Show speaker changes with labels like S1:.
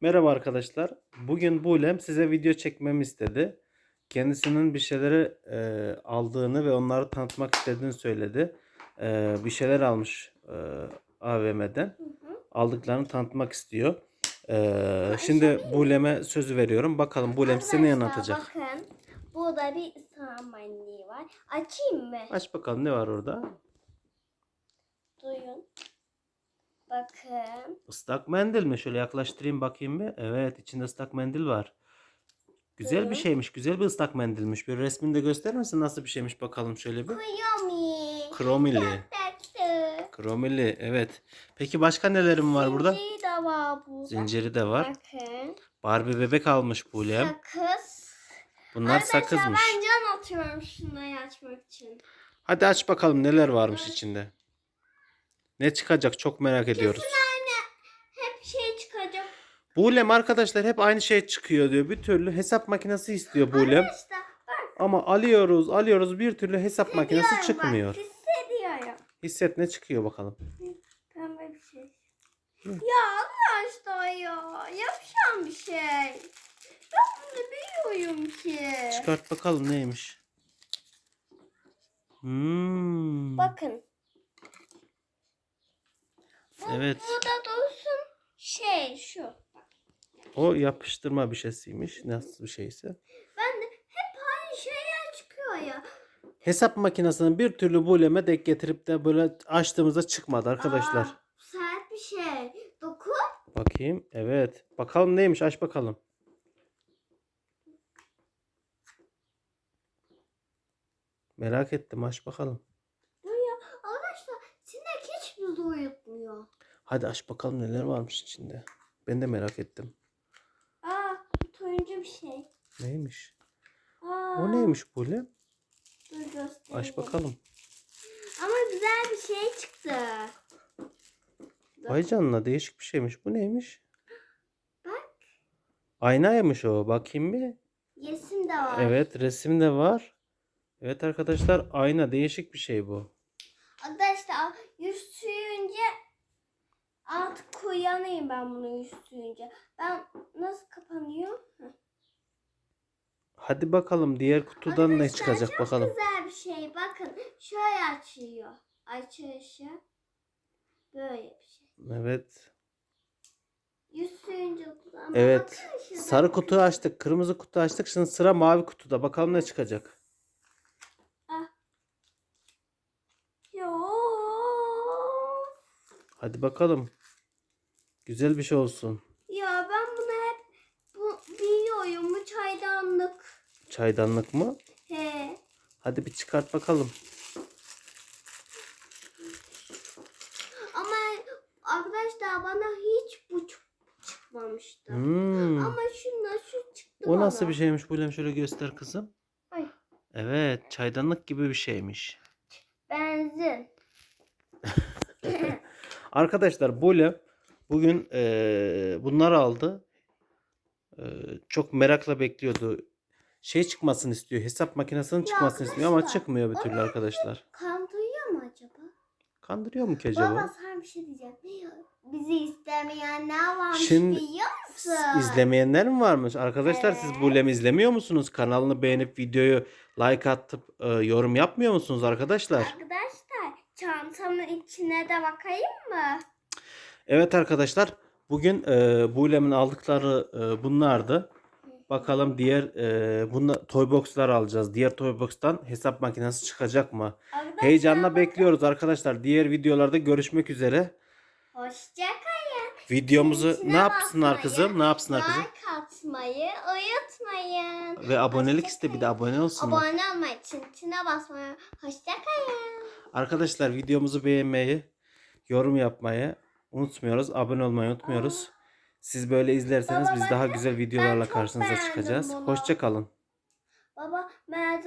S1: Merhaba arkadaşlar. Bugün Bulem size video çekmemi istedi. Kendisinin bir şeyleri e, aldığını ve onları tanıtmak istediğini söyledi. E, bir şeyler almış e, AVM'den. Aldıklarını tanıtmak istiyor. E, şimdi Bulem'e sözü veriyorum. Bakalım Bulem size ne anlatacak?
S2: Bakın burada bir samanlığı var. Açayım mı?
S1: Aç bakalım ne var orada?
S2: Duyun. Bakın.
S1: Islak mendil mi? Şöyle yaklaştırayım bakayım bir. Evet içinde ıslak mendil var. Güzel bir
S2: Buyurun.
S1: şeymiş. Güzel bir ıslak mendilmiş. Bir resmini de gösterir misin? Nasıl bir şeymiş bakalım şöyle bir.
S2: Kuyomi.
S1: Kromili. Kromili evet. Peki başka nelerim var burada?
S2: Zinciri de var burada.
S1: Zinciri de var.
S2: Bakın.
S1: Barbie bebek almış Bulem.
S2: Sakız.
S1: Bunlar
S2: Arkadaşlar
S1: sakızmış.
S2: ben can atıyorum şunları açmak için.
S1: Hadi aç bakalım neler varmış içinde. Ne çıkacak çok merak ediyoruz.
S2: Hep şey çıkacak.
S1: Bulem arkadaşlar hep aynı şey çıkıyor diyor. Bir türlü hesap makinesi istiyor Bulem.
S2: Arkadaşlar bak.
S1: Ama alıyoruz alıyoruz bir türlü hesap makinesi
S2: hissediyorum
S1: çıkmıyor.
S2: Bak, hissediyorum.
S1: Hisset ne çıkıyor bakalım.
S2: Pembe bir şey. Ya arkadaşlar ya. Yapacağım bir şey. Ben bunu biliyorum ki.
S1: Çıkart bakalım neymiş. Hmm.
S2: Bakın. Bu,
S1: Evet.
S2: Burada dursun şey şu.
S1: O yapıştırma bir şeysiymiş. Nasıl bir şeyse.
S2: Ben de hep aynı şeyler çıkıyor ya.
S1: Hesap makinesini bir türlü buleme denk getirip de böyle açtığımızda çıkmadı arkadaşlar.
S2: Aa, sert bir şey. Dokun.
S1: Bakayım. Evet. Bakalım neymiş aç bakalım. Merak ettim aç bakalım.
S2: Arkadaşlar sinek hiç bizi uyutmuyor.
S1: Hadi aç bakalım neler varmış içinde. Ben de merak ettim.
S2: Aa bu turuncu bir şey.
S1: Neymiş?
S2: Aa,
S1: O neymiş böyle?
S2: Dur göstereyim.
S1: Aç bakalım.
S2: Ama güzel bir şey çıktı.
S1: Vay canına değişik bir şeymiş. Bu neymiş?
S2: Bak.
S1: Aynaymış o. Bakayım bir.
S2: Yesim de var.
S1: Evet resim de var. Evet arkadaşlar ayna değişik bir şey bu.
S2: Arkadaşlar yüz kullanayım ben bunu yüz sürünce. Ben nasıl kapanıyor? Heh.
S1: Hadi bakalım diğer kutudan ne
S2: Arkadaşlar,
S1: çıkacak
S2: çok
S1: bakalım.
S2: güzel bir şey. Bakın şöyle açılıyor. Açılışı. Böyle bir şey.
S1: Evet.
S2: Yüz kullan.
S1: Evet.
S2: Bakın.
S1: Sarı kutu açtık. Kırmızı kutu açtık. Şimdi sıra mavi kutuda. Bakalım ne çıkacak.
S2: Yo.
S1: Hadi bakalım. Güzel bir şey olsun.
S2: Ya ben bunu hep bu, biliyorum. Bu çaydanlık.
S1: Çaydanlık mı?
S2: He.
S1: Hadi bir çıkart bakalım.
S2: Ama arkadaşlar bana hiç bu çık- çıkmamıştı.
S1: Hmm.
S2: Ama şunlar şu çıktı
S1: O nasıl
S2: bana.
S1: bir şeymiş? Bulem şöyle göster kızım.
S2: Ay.
S1: Evet, çaydanlık gibi bir şeymiş.
S2: Benzin.
S1: Arkadaşlar Bulem bugün eee bunları aldı. Eee, çok merakla bekliyordu. Şey çıkmasını istiyor. Hesap makinesinin çıkmasını istiyor ama çıkmıyor bir türlü arkadaşlar.
S2: Kandırıyor mu acaba?
S1: Kandırıyor mu ki acaba?
S2: Baba sana bir şey diyeceğim. Bizi istemeyenler varmış
S1: Şimdi-
S2: biliyor musun?
S1: İzlemeyenler mi varmış? Arkadaşlar siz
S2: Evet.
S1: Bulem izlemiyor musunuz? Kanalını beğenip videoyu like atıp e, yorum yapmıyor musunuz arkadaşlar?
S2: Arkadaşlar çantamın içine de bakayım mı?
S1: Evet arkadaşlar bugün e, Bulem'in aldıkları e, bunlardı. Bakalım diğer e, bunla, toy box'lar alacağız. Diğer toy box'tan hesap makinesi çıkacak mı?
S2: Arkadaşlar,
S1: Heyecanla bekliyoruz arkadaşlar. Diğer videolarda görüşmek üzere.
S2: Hoşçakalın.
S1: Videomuzu
S2: İçine
S1: ne yapsınlar kızım? Ne yapsınlar kızım?
S2: Like atmayı unutmayın.
S1: Ve abonelik iste bir de abone olsunlar.
S2: Abone olmayı, çintine basmayı. Hoşçakalın.
S1: Arkadaşlar videomuzu beğenmeyi, yorum yapmayı unutmuyoruz. Abone olmayı unutmuyoruz. Siz böyle izlerseniz
S2: Baba,
S1: biz daha güzel videolarla
S2: çok
S1: karşınıza
S2: beğendim
S1: çıkacağız.
S2: bunu.
S1: Hoşça kalın.
S2: Baba ben